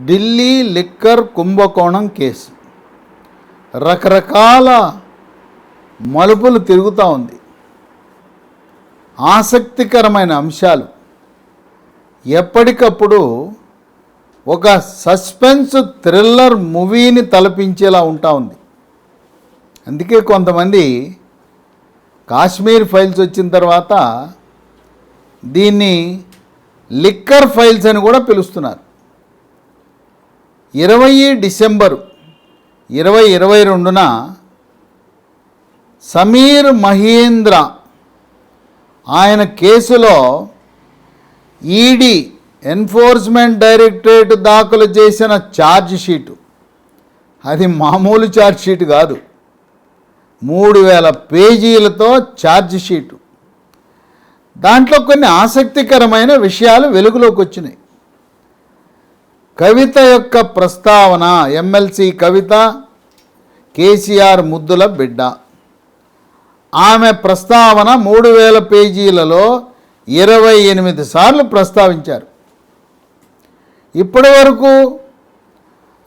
Delhi liquor కుంభకోణం case. రకరకాల మలుపులు తిరుగుతూ ఉంది. ఆసక్తికరమైన అంశాలు. ఎప్పటికప్పుడు ఒక సస్పెన్స్ థ్రిల్లర్ మూవీని తలపించేలా ఉంటా ఉంది. అందుకే కొంతమంది కాశ్మీర్ ఫైల్స్ వచ్చిన తర్వాత దీన్ని లిక్కర్ ఫైల్స్ అని కూడా పిలుస్తున్నారు. ఇరవై డిసెంబరు ఇరవై ఇరవై రెండున సమీర్ మహేంద్ర ఆయన కేసులో ఈడీ ఎన్ఫోర్స్మెంట్ డైరెక్టరేట్ దాఖలు చేసిన ఛార్జ్ షీటు. అది మామూలు ఛార్జ్ షీట్ కాదు. మూడు వేల పేజీలతో ఛార్జ్ షీటు. దాంట్లో కొన్ని ఆసక్తికరమైన విషయాలు వెలుగులోకి వచ్చినాయి. కవిత యొక్క ప్రస్తావన ఎమ్మెల్సీ కవిత కేసీఆర్ ముద్దుల బిడ్డ. ఆమె ప్రస్తావన మూడు వేల పేజీలలో ఇరవై ఎనిమిది సార్లు ప్రస్తావించారు. ఇప్పటి వరకు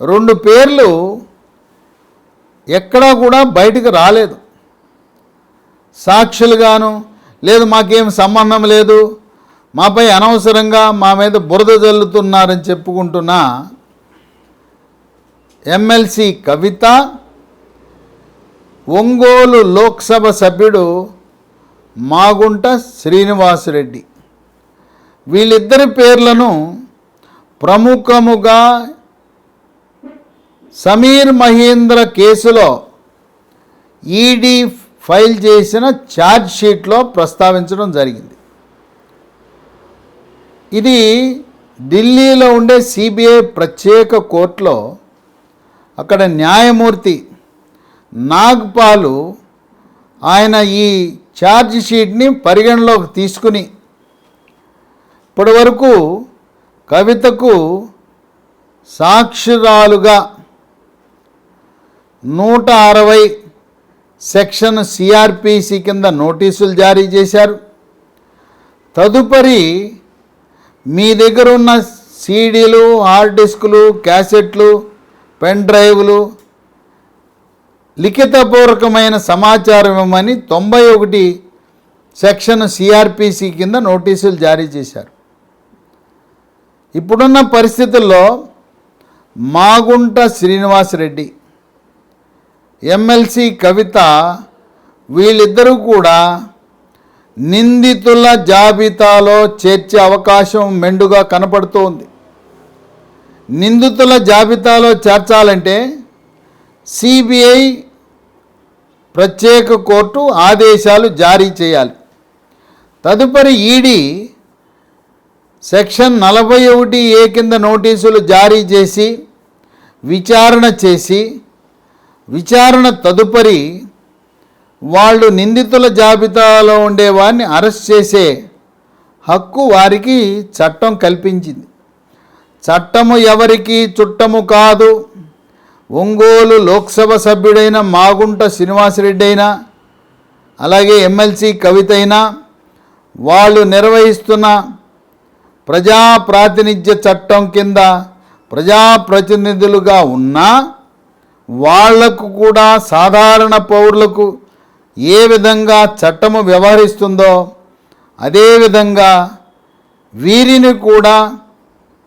రెండు పేర్లు ఎక్కడా కూడా బయటకు రాలేదు. సాక్షులుగాను లేదు మాకేం సంబంధం లేదు మాపై అనవసరంగా మా మీద బురద జల్లుతున్నారని చెప్పుకుంటున్న ఎమ్మెల్సీ కవిత ఒంగోలు లోక్సభ సభ్యుడు మాగుంట శ్రీనివాసరెడ్డి. వీళ్ళిద్దరి పేర్లను ప్రముఖముగా సమీర్ మహేంద్ర కేసులో ఈడీ ఫైల్ చేసిన ఛార్జ్ షీట్లో ప్రస్తావించడం జరిగింది. ఇది ఢిల్లీలో ఉండే సిబిఐ ప్రత్యేక కోర్టులో అక్కడ న్యాయమూర్తి నాగ్పాలు ఆయన ఈ ఛార్జ్ షీట్ని పరిగణలోకి తీసుకుని ఇప్పటి వరకు కవితకు సాక్షురాలుగా నూట అరవై సెక్షన్ సిఆర్పిసి కింద నోటీసులు జారీ చేశారు. తదుపరి మీ దగ్గర ఉన్న సీడీలు హార్డ్ డిస్కులు క్యాసెట్లు పెన్ డ్రైవ్లు లిఖితపూర్వకమైన సమాచారం ఇవ్వమని తొంభై ఒకటి సెక్షన్ సిఆర్పిసి కింద నోటీసులు జారీ చేశారు. ఇప్పుడున్న పరిస్థితుల్లో మాగుంట శ్రీనివాసరెడ్డి ఎమ్మెల్సీ కవిత వీళ్ళిద్దరూ కూడా నిందితుల జాబితాలో చేర్చే అవకాశం మెండుగా కనపడుతోంది నిందితుల జాబితాలో చేర్చాలంటే సిబిఐ ప్రత్యేక కోర్టు ఆదేశాలు జారీ చేయాలి. తదుపరి ఈడీ సెక్షన్ నలభై ఒకటి ఏ కింద నోటీసులు జారీ చేసి విచారణ చేసి విచారణ తదుపరి వాళ్ళు నిందితుల జాబితాలో ఉండే వారిని అరెస్ట్ చేసే హక్కు వారికి చట్టం కల్పించింది. చట్టము ఎవరికి చుట్టము కాదు. ఒంగోలు లోక్సభ సభ్యుడైన మాగుంట శ్రీనివాసరెడ్డి అయినా అలాగే ఎమ్మెల్సీ కవిత అయినా వాళ్ళు నిర్వహిస్తున్న ప్రజా ప్రాతినిధ్య చట్టం కింద ప్రజాప్రతినిధులుగా ఉన్నా వాళ్ళకు కూడా సాధారణ పౌరులకు ఏ విధంగా చట్టము వ్యవహరిస్తుందో అదేవిధంగా వీరిని కూడా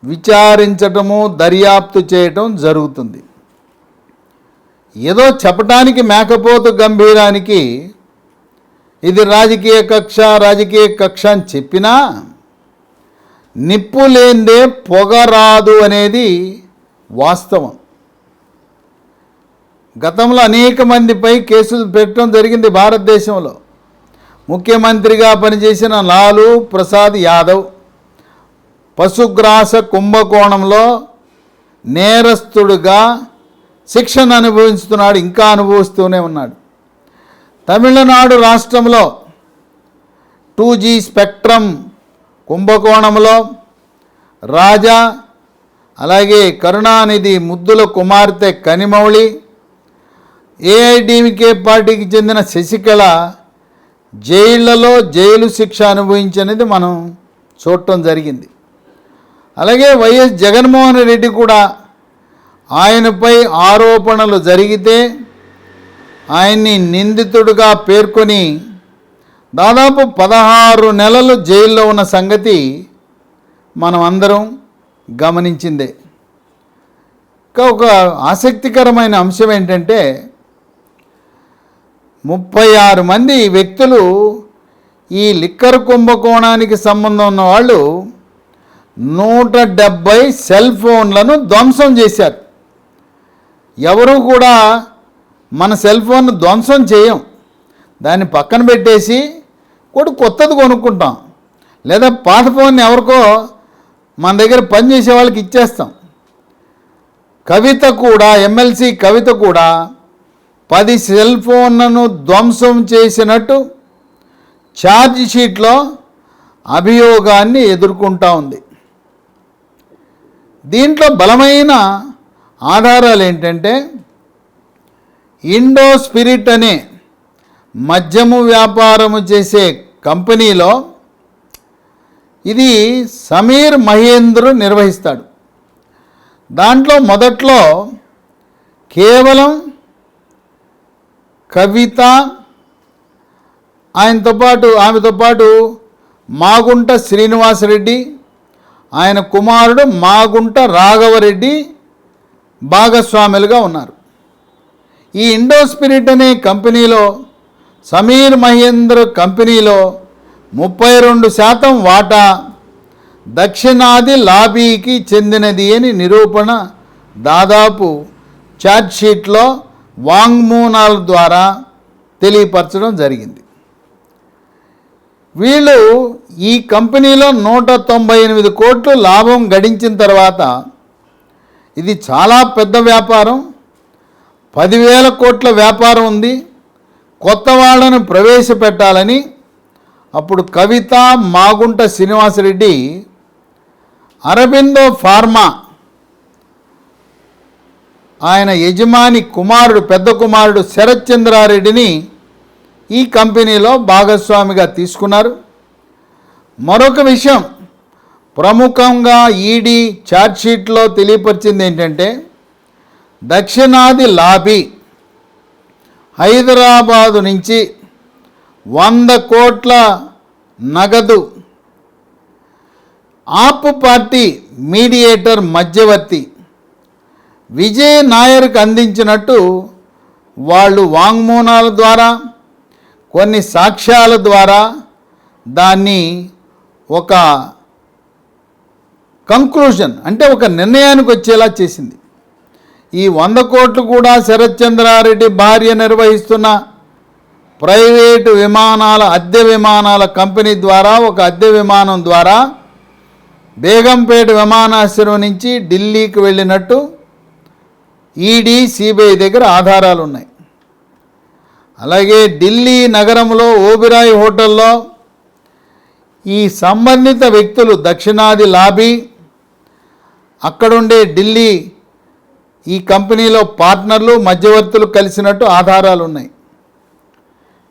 విచారించటము దర్యాప్తు చేయటం జరుగుతుంది. ఏదో చెప్పటానికి మేకపోతు గంభీరానికి ఇది రాజకీయ కక్ష రాజకీయ కక్ష అని చెప్పినా నిప్పు లేనిదే పొగ రాదు అనేది వాస్తవం. గతంలో అనేక మందిపై కేసులు పెట్టడం జరిగింది భారతదేశంలో. ముఖ్యమంత్రిగా పనిచేసిన లాలూ ప్రసాద్ యాదవ్ పశుగ్రాస కుంభకోణంలో నేరస్తుడుగా శిక్షణ అనుభవిస్తున్నాడు ఇంకా అనుభవిస్తూనే ఉన్నాడు. తమిళనాడు రాష్ట్రంలో టూ జీ స్పెక్ట్రమ్ కుంభకోణంలో రాజా అలాగే కరుణానిధి ముద్దుల కుమార్తె కనిమౌళి ఏఐడిఎంకే పార్టీకి చెందిన శశికళ జైళ్ళలో జైలు శిక్ష అనుభవించినది మనం చూడటం జరిగింది. అలాగే వైఎస్ జగన్మోహన్ రెడ్డి కూడా ఆయనపై ఆరోపణలు జరిగితే ఆయన్ని నిందితుడిగా పేర్కొని దాదాపు పదహారు నెలలు జైల్లో ఉన్న సంగతి మనం అందరం గమనించిందే. ఇంకా ఒక ఆసక్తికరమైన అంశం ఏంటంటే ముప్పై ఆరు మంది వ్యక్తులు ఈ లిక్కర్ కుంభకోణానికి సంబంధం ఉన్న వాళ్ళు నూట డెబ్భై సెల్ ఫోన్లను ధ్వంసం చేశారు. ఎవరు కూడా మన సెల్ ఫోన్ ధ్వంసం చేయం. దాన్ని పక్కన పెట్టేసి కూడా కొత్తది కొనుక్కుంటాం. లేదా పాత ఫోన్ ఎవరికో మన దగ్గర పనిచేసే వాళ్ళకి ఇచ్చేస్తాం. కవిత కూడా ఎమ్మెల్సీ కవిత కూడా పది సెల్ ఫోన్లను ధ్వంసం చేసినట్టు ఛార్జ్ షీట్లో అభియోగాన్ని ఎదుర్కొంటా ఉంది. దీంట్లో బలమైన ఆధారాలు ఏంటంటే ఇండో స్పిరిట్ అనే మద్యము వ్యాపారము చేసే కంపెనీలో ఇది సమీర్ మహేంద్రు నిర్వహిస్తాడు. దాంట్లో మొదట్లో కేవలం కవిత ఆయనతో పాటు ఆమెతో పాటు మాగుంట శ్రీనివాసరెడ్డి ఆయన కుమారుడు మాగుంట రాఘవరెడ్డి భాగస్వాములుగా ఉన్నారు. ఈ ఇండో స్పిరిట్ అనే కంపెనీలో సమీర్ మహేంద్ర కంపెనీలో ముప్పై రెండు శాతం వాటా దక్షిణాది లాబీకి చెందినది అని నిరూపణ దాదాపు ఛార్జ్షీట్లో వాంగ్మూనాల ద్వారా తెలియపరచడం జరిగింది. వీళ్ళు ఈ కంపెనీలో నూట తొంభై ఎనిమిది కోట్లు లాభం గడించిన తర్వాత ఇది చాలా పెద్ద వ్యాపారం. పదివేల కోట్ల వ్యాపారం ఉంది. కొత్త వాళ్ళను ప్రవేశపెట్టాలని అప్పుడు కవిత మాగుంట శ్రీనివాసరెడ్డి అరబిందో ఫార్మా ఆయన యజమాని కుమారుడు పెద్ద కుమారుడు శరత్ చంద్రారెడ్డిని ఈ కంపెనీలో భాగస్వామిగా తీసుకున్నారు. మరొక విషయం ప్రముఖంగా ఈడీ ఛార్జ్షీట్లో తెలియపరిచింది ఏంటంటే దక్షిణాది లాబీ హైదరాబాదు నుంచి వంద కోట్ల నగదు ఆపు పార్టీ మీడియేటర్ మధ్యవర్తి విజయ్ నాయర్కు అందించినట్టు వాళ్ళు వాంగ్మూనాల ద్వారా కొన్ని సాక్ష్యాల ద్వారా దాన్ని ఒక కంక్లూజన్ అంటే ఒక నిర్ణయానికి వచ్చేలా చేసింది. ఈ వంద కోట్లు కూడా శరత్చంద్రారెడ్డి భార్య నిర్వహిస్తున్న ప్రైవేటు విమానాల అద్దె విమానాల కంపెనీ ద్వారా ఒక అద్దె విమానం ద్వారా బేగంపేట విమానాశ్రయం నుంచి ఢిల్లీకి వెళ్ళినట్టు ఈడీ సిబిఐ దగ్గర ఆధారాలు ఉన్నాయి అలాగే ఢిల్లీ నగరంలో ఓబిరాయ్ హోటల్లో ఈ సంబంధిత వ్యక్తులు దక్షిణాది లాబీ అక్కడుండే ఢిల్లీ ఈ కంపెనీలో పార్ట్నర్లు మధ్యవర్తులు కలిసినట్టు ఆధారాలు ఉన్నాయి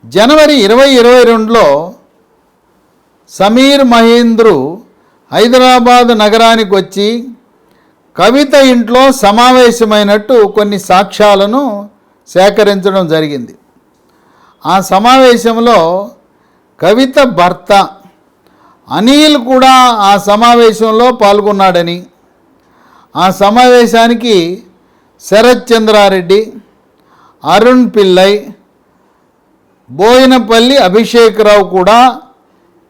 జనవరి ఇరవై ఇరవై రెండులో సమీర్ మహేంద్రు హైదరాబాద్ నగరానికి వచ్చి కవిత ఇంట్లో సమావేశమైనట్టు కొన్ని సాక్ష్యాలను సేకరించడం జరిగింది. ఆ సమావేశంలో కవిత భర్త అనిల్ కూడా ఆ సమావేశంలో పాల్గొన్నాడని ఆ సమావేశానికి శరత్ చంద్రారెడ్డి అరుణ్ పిల్లై బోయినపల్లి అభిషేక్రావు కూడా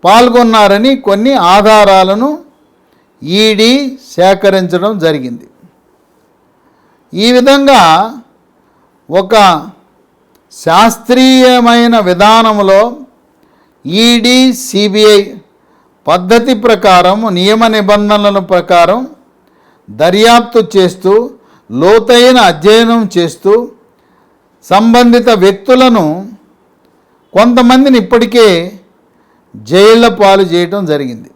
పాల్గొన్నారని కొన్ని ఆధారాలను ఈడీ సేకరించడం జరిగింది. ఈ విధంగా ఒక శాస్త్రీయమైన విధానంలో ఈడీ సిబిఐ పద్ధతి ప్రకారం నియమ నిబంధనల ప్రకారం దర్యాప్తు చేస్తూ లోతైన అధ్యయనం చేస్తూ సంబంధిత వ్యక్తులను కొంతమందిని ఇప్పటికే జైళ్ళ పాలు చేయటం జరిగింది.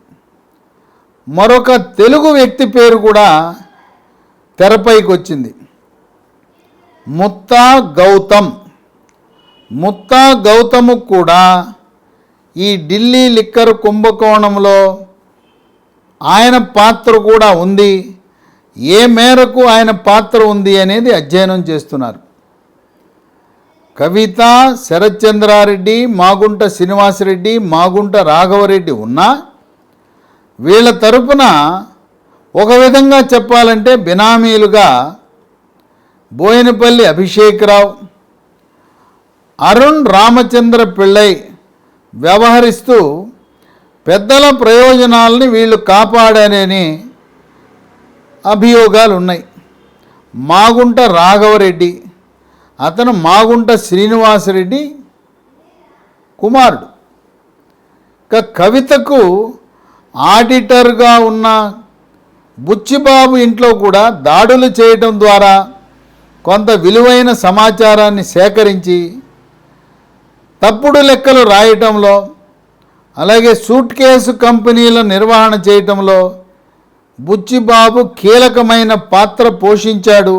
మరొక తెలుగు వ్యక్తి పేరు కూడా తెరపైకి వచ్చింది ముత్తా గౌతమ్. ముత్తా గౌతము కూడా ఈ ఢిల్లీ లిక్కర్ కుంభకోణంలో ఆయన పాత్ర కూడా ఉంది. ఏ మేరకు ఆయన పాత్ర ఉంది అనేది అధ్యయనం చేస్తున్నారు. కవిత శరత్చంద్రారెడ్డి మాగుంట శ్రీనివాసరెడ్డి మాగుంట రాఘవరెడ్డి ఉన్నా వీళ్ళ తరపున ఒక విధంగా చెప్పాలంటే బినామీలుగా బోయినపల్లి అభిషేక్రావు అరుణ్ రామచంద్ర పిళ్ళై వ్యవహరిస్తూ పెద్దల ప్రయోజనాలని వీళ్ళు కాపాడారని అభియోగాలు ఉన్నాయి మాగుంట రాఘవరెడ్డి అతను మాగుంట శ్రీనివాసరెడ్డి కుమారుడు. ఇక కవితకు ఆడిటర్గా ఉన్న బుచ్చిబాబు ఇంట్లో కూడా దాడులు చేయటం ద్వారా కొంత విలువైన సమాచారాన్ని సేకరించి తప్పుడు లెక్కలు రాయటంలో అలాగే సూట్ కేసు కంపెనీల నిర్వహణ చేయటంలో బుచ్చిబాబు కీలకమైన పాత్ర పోషించాడు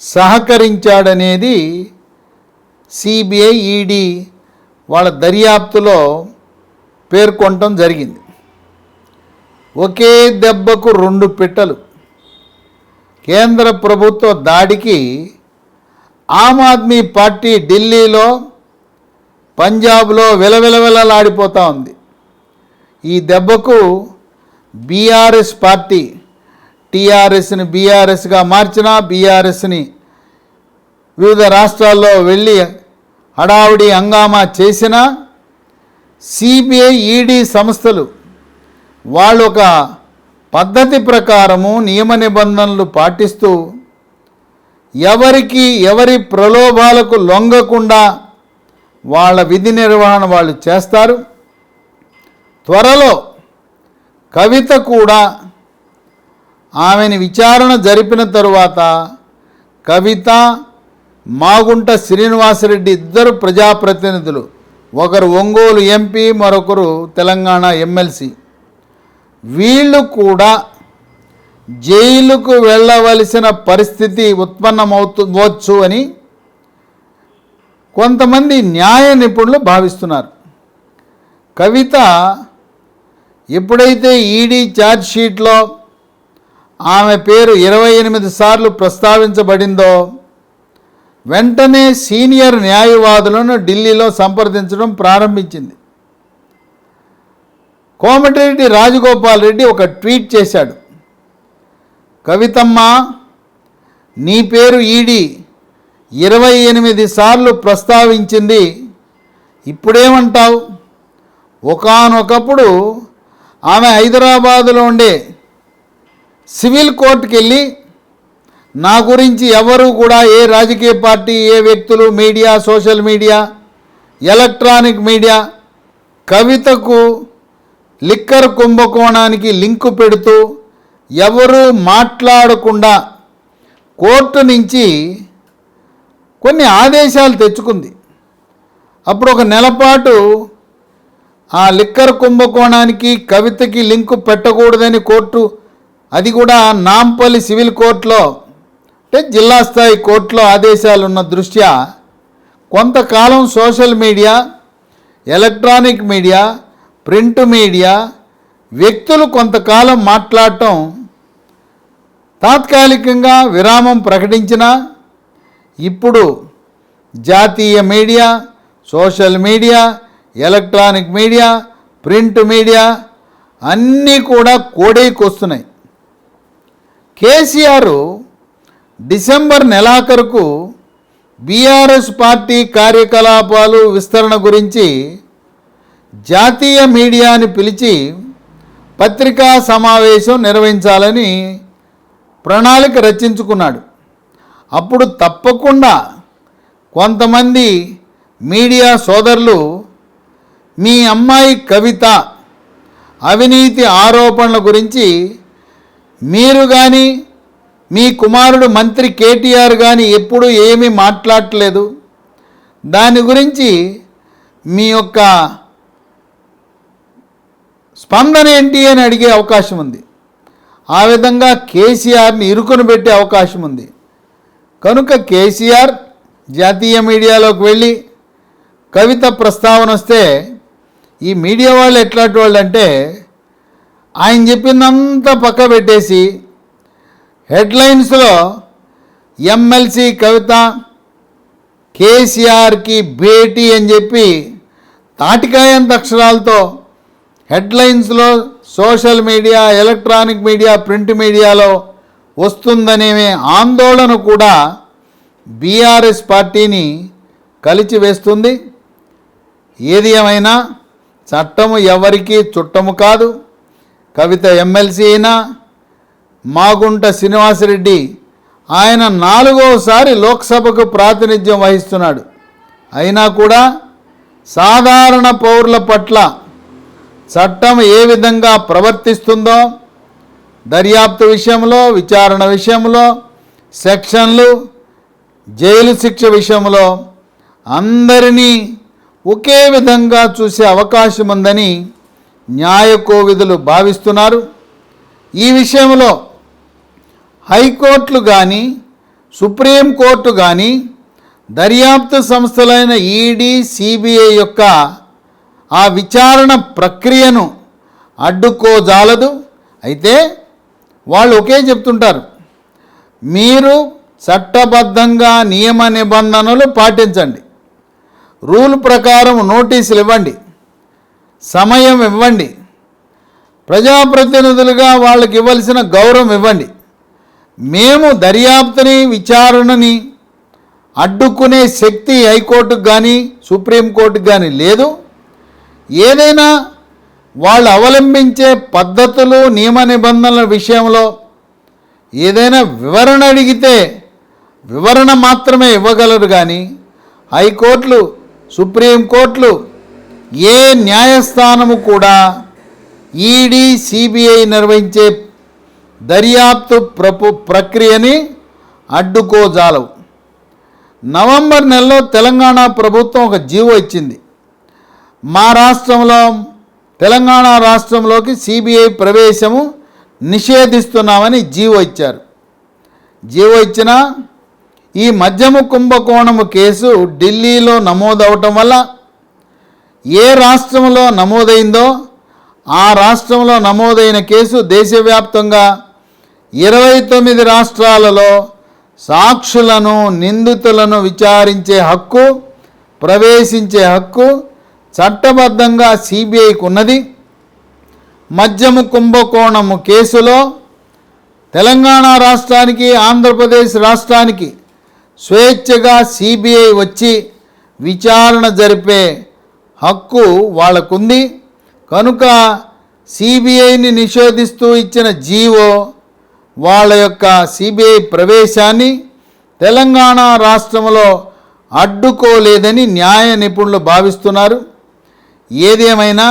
సహకరించాడనేది సిబిఐ ఈడీ వాళ్ళ దర్యాప్తులో పేర్కొనటం జరిగింది. ఒకే దెబ్బకు రెండు పిట్టలు. కేంద్ర ప్రభుత్వ దాడికి ఆమ్ ఆద్మీ పార్టీ ఢిల్లీలో పంజాబ్లో విలవిలవిలలాడిపోతూ ఉంది. ఈ దెబ్బకు బీఆర్ఎస్ పార్టీ టీఆర్ఎస్ని బీఆర్ఎస్గా మార్చిన బీఆర్ఎస్ని వివిధ రాష్ట్రాల్లో వెళ్ళి హడావుడి హంగామా చేసిన సిబిఐ ఈడీ సంస్థలు వాళ్ళు ఒక పద్ధతి ప్రకారము నియమ నిబంధనలు పాటిస్తూ ఎవరికి ఎవరి ప్రలోభాలకు లొంగకుండా వాళ్ళ విధి నిర్వహణ వాళ్ళు చేస్తారు. త్వరలో కవిత కూడా ఆమెని విచారణ జరిపిన తరువాత కవిత మాగుంట శ్రీనివాసరెడ్డి ఇద్దరు ప్రజాప్రతినిధులు ఒకరు ఒంగోలు ఎంపీ మరొకరు తెలంగాణ ఎమ్మెల్సీ. వీళ్ళు కూడా జైలుకు వెళ్ళవలసిన పరిస్థితి ఉత్పన్నమవుతు అని కొంతమంది న్యాయ నిపుణులు భావిస్తున్నారు. కవిత ఎప్పుడైతే ఈడీ ఛార్జ్షీట్లో ఆమె పేరు ఇరవై ఎనిమిది సార్లు ప్రస్తావించబడిందో వెంటనే సీనియర్ న్యాయవాదులను ఢిల్లీలో సంప్రదించడం ప్రారంభించింది. కోమటిరెడ్డి రాజగోపాల్ రెడ్డి ఒక ట్వీట్ చేశాడు. కవితమ్మ నీ పేరు ఈడీ. ఇరవై ఎనిమిది సార్లు ప్రస్తావించింది. ఇప్పుడేమంటావు? ఒకానొకప్పుడు ఆమె హైదరాబాదులో ఉండే సివిల్ కోర్టుకి వెళ్ళి నా గురించి ఎవరు కూడా ఏ రాజకీయ పార్టీ ఏ వ్యక్తులు media social media electronic media కవితకు లిక్కర్ కుంభకోణానికి లింకు పెడుతూ ఎవరు మాట్లాడకుండా కోర్టు నుంచి కొన్ని ఆదేశాలు తెచ్చుకుంది. అప్పుడు ఒక నెలపాటు ఆ లిక్కర్ కుంభకోణానికి కవితకి లింకు పెట్టకూడదని కోర్టు అది కూడా నాంపల్లి సివిల్ కోర్టులో అంటే జిల్లా స్థాయి కోర్టులో ఆదేశాలు ఉన్న దృష్ట్యా కొంతకాలం social media electronic media print media వ్యక్తులు కొంతకాలం మాట్లాడటం తాత్కాలికంగా విరామం ప్రకటించిన ఇప్పుడు జాతీయ media social media electronic media print media అన్నీ కూడా కోడైకొస్తున్నాయి కేసీఆర్ డిసెంబర్ నెలాఖరుకు బీఆర్ఎస్ పార్టీ కార్యకలాపాలు విస్తరణ గురించి జాతీయ మీడియాని పిలిచి పత్రికా సమావేశం నిర్వహించాలని ప్రణాళిక రచించుకున్నాడు. అప్పుడు తప్పకుండా కొంతమంది మీడియా సోదరులు మీ అమ్మాయి కవిత అవినీతి ఆరోపణల గురించి మీరు కానీ మీ కుమారుడు మంత్రి కేటీఆర్ కానీ ఎప్పుడు ఏమీ మాట్లాడట్లేదు దాని గురించి మీ యొక్క స్పందన ఏంటి అని అడిగే అవకాశం ఉంది. ఆ విధంగా కేసీఆర్ని ఇరుకును పెట్టే అవకాశం ఉంది. కనుక కేసీఆర్ జాతీయ మీడియాలోకి వెళ్ళి కవిత ప్రస్తావన వస్తే ఈ మీడియా వాళ్ళు ఎట్లాంటి వాళ్ళు అంటే ఆయన చెప్పిందంతా పక్క పెట్టేసి హెడ్లైన్స్లో ఎమ్మెల్సీ కవిత కేసీఆర్కి భేటీ అని చెప్పి తాటికాయంత అక్షరాలతో హెడ్లైన్స్లో social media electronic media print మీడియాలో వస్తుందనే ఆందోళన కూడా బీఆర్ఎస్ పార్టీని కలిచివేస్తుంది ఏది ఏమైనా చట్టము ఎవరికీ చుట్టము కాదు. కవిత ఎమ్మెల్సీ అయినా మాగుంట శ్రీనివాసరెడ్డి ఆయన నాలుగోసారి లోక్సభకు ప్రాతినిధ్యం వహిస్తున్నాడు. అయినా కూడా సాధారణ పౌరుల పట్ల చట్టం ఏ విధంగా ప్రవర్తిస్తుందో దర్యాప్తు విషయంలో విచారణ విషయంలో సెక్షన్లు జైలు శిక్ష విషయంలో అందరినీ ఒకే విధంగా చూసే అవకాశం ఉందని న్యాయ భావిస్తున్నారు. ఈ విషయంలో హైకోర్టులు కానీ సుప్రీంకోర్టు కానీ దర్యాప్తు సంస్థలైన ఈడీ సిబిఐ యొక్క ఆ విచారణ ప్రక్రియను అడ్డుకోజాలదు. అయితే వాళ్ళు ఒకే చెప్తుంటారు మీరు చట్టబద్ధంగా నియమ నిబంధనలు పాటించండి. రూల్ ప్రకారం నోటీసులు ఇవ్వండి. సమయం ఇవ్వండి. ప్రజాప్రతినిధులుగా వాళ్ళకి ఇవ్వాల్సిన గౌరవం ఇవ్వండి. మేము దర్యాప్తుని విచారణని అడ్డుకునే శక్తి హైకోర్టుకు కానీ సుప్రీంకోర్టుకు కానీ లేదు. ఏదైనా వాళ్ళు అవలంబించే పద్ధతులు నియమ నిబంధనల విషయంలో ఏదైనా వివరణ అడిగితే వివరణ మాత్రమే ఇవ్వగలరు కానీ హైకోర్టులు సుప్రీంకోర్టులు ఏ న్యాయస్థానము కూడా ఈడీ సిబిఐ నిర్వహించే దర్యాప్తు ప్రపు ప్రక్రియని అడ్డుకోజాలవు. నవంబర్ నెలలో తెలంగాణ ప్రభుత్వం ఒక జీవో ఇచ్చింది. మా రాష్ట్రంలో తెలంగాణ రాష్ట్రంలోకి సిబిఐ ప్రవేశము నిషేధిస్తున్నామని జీవో ఇచ్చారు. జీవో ఇచ్చిన ఈ మధ్యము కుంభకోణము కేసు ఢిల్లీలో నమోదవటం వల్ల ఏ రాష్ట్రంలో నమోదైందో ఆ రాష్ట్రంలో నమోదైన కేసు దేశవ్యాప్తంగా ఇరవై తొమ్మిది రాష్ట్రాలలో సాక్షులను నిందితులను విచారించే హక్కు ప్రవేశించే హక్కు చట్టబద్ధంగా సిబిఐకి ఉన్నది మద్యము కుంభకోణము కేసులో తెలంగాణ రాష్ట్రానికి ఆంధ్రప్రదేశ్ రాష్ట్రానికి స్వేచ్ఛగా సిబిఐ వచ్చి విచారణ జరిపే హక్కు వాళ్ళకుంది. కనుక సిబిఐని నిషేధిస్తూ ఇచ్చిన జీవో వాళ్ళ యొక్క సిబిఐ ప్రవేశాన్ని తెలంగాణ రాష్ట్రంలో అడ్డుకోలేదని న్యాయ నిపుణులు భావిస్తున్నారు. ఏదేమైనా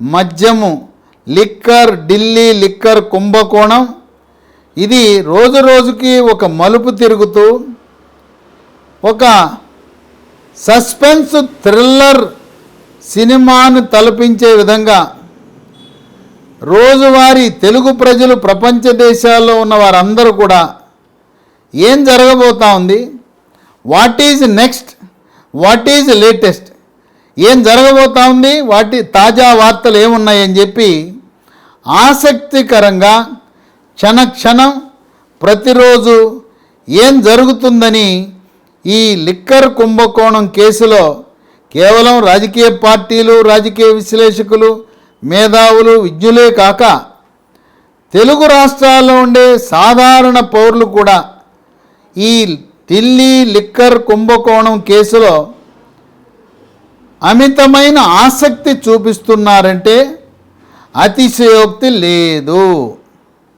మద్యము లిక్కర్ ఢిల్లీ లిక్కర్ కుంభకోణం ఇది రోజు రోజుకి ఒక మలుపు తిరుగుతూ ఒక సస్పెన్స్ థ్రిల్లర్ సినిమాను తలపించే విధంగా రోజువారీ తెలుగు ప్రజలు ప్రపంచ దేశాల్లో ఉన్న వారందరూ కూడా ఏం జరగబోతా ఉంది? What is next? What is latest? ఏం జరగబోతా ఉంది? వాటి తాజా వార్తలు ఏమున్నాయని చెప్పి ఆసక్తికరంగా క్షణ క్షణం ప్రతిరోజు ఏం జరుగుతుందని ఈ లిక్కర్ కుంభకోణం కేసులో కేవలం రాజకీయ పార్టీలు రాజకీయ విశ్లేషకులు మేధావులు విజ్ఞులే కాక తెలుగు రాష్ట్రాల్లో ఉండే సాధారణ పౌరులు కూడా ఈ ఢిల్లీ లిక్కర్ కుంభకోణం కేసులో అమితమైన ఆసక్తి చూపిస్తున్నారంటే అతిశయోక్తి లేదు.